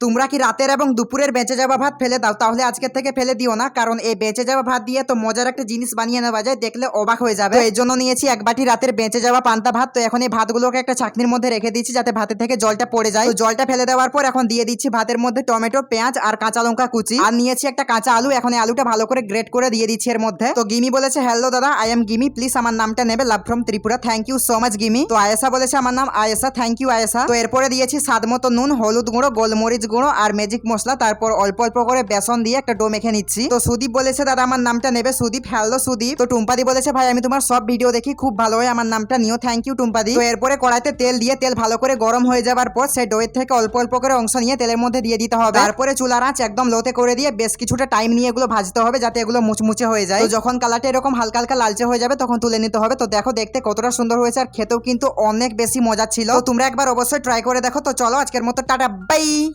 তোমরা কি রাতের এবং দুপুরের বেঁচে যাওয়া ভাত ফেলে দাও? তাহলে আজকের থেকে ফেলে দিও না কারণ এই বেঁচে যাওয়া ভাত দিয়ে তো মজার একটা জিনিস বানিয়ে নেওয়া যায় দেখলে অবাক হয়ে যাবে। এই জন্য নিয়েছি এক বাটি রাতের বেঁচে যাওয়া পান্তা ভাত। তো এখন এই ভাতগুলোকে একটা চাকনির মধ্যে রেখে দিচ্ছি যাতে ভাতের থেকে জলটা পড়ে যায়। তো জলটা ফেলে দেওয়ার পর এখন দিয়ে দিচ্ছি ভাতের মধ্যে টমেটো পেঁয়াজ আর কাঁচা লঙ্কা কুচি। আর নিয়েছি একটা কাঁচা আলু এখন এই আলুটা ভালো করে গ্রেট করে দিয়ে দিচ্ছি এর মধ্যে। তো গিমি বলেছে হ্যালো দাদা আই এম গিমি প্লিজ আমার নামটা নেবে love from Tripura thank you so much gimme. তো আয়েসা বলেছে আমার নাম আয়েসা থ্যাংক ইউ আয়েসা তো এরপরে দিয়েছি স্বাদ মতো নুন হলুদ গুঁড়ো গোলমরিচ গুঁড়ো আর ম্যাজিক মশলা, তারপর অল্প অল্প করে বেসন দিয়ে একটা ডো মেখে নিচ্ছি। তো সুদীপ বলেছে, দাদা, আমার নামটা নেবে সুদীপ। হ্যালো সুদীপ। তো টুম্পাদি বলেছে, ভাই, আমি তোমার সব ভিডিও দেখি, খুব ভালো হয়, আমার নামটা নিও। থ্যাংক ইউ টুম্পাদি। তো এরপরে কড়াইতে তেল দিয়ে, তেল ভালো করে গরম হয়ে যাওয়ার পর সেই ডোয়ের থেকে অল্প অল্প করে অংশ নিয়ে তেলের মধ্যে দিয়ে দিতে হবে। তারপরে চুলার আঁচ একদম লোতে করে দিয়ে বেশ কিছুটা টাইম নিয়ে এগুলো ভাজতে হবে, যাতে এগুলো মুচমুচে হয়ে যায়। তো যখন কালারটা এরকম হালকা হালকা লালচে হয়ে যাবে, তখন তুলে নিতে হবে। তো দেখো, দেখতে কতটা সুন্দর হয়েছে, আর খেতেও কিন্তু অনেক বেশি মজা ছিল। তোমরা একবার অবশ্যই ট্রাই করে দেখো। তো চলো, আজকের মতো টাটা বাই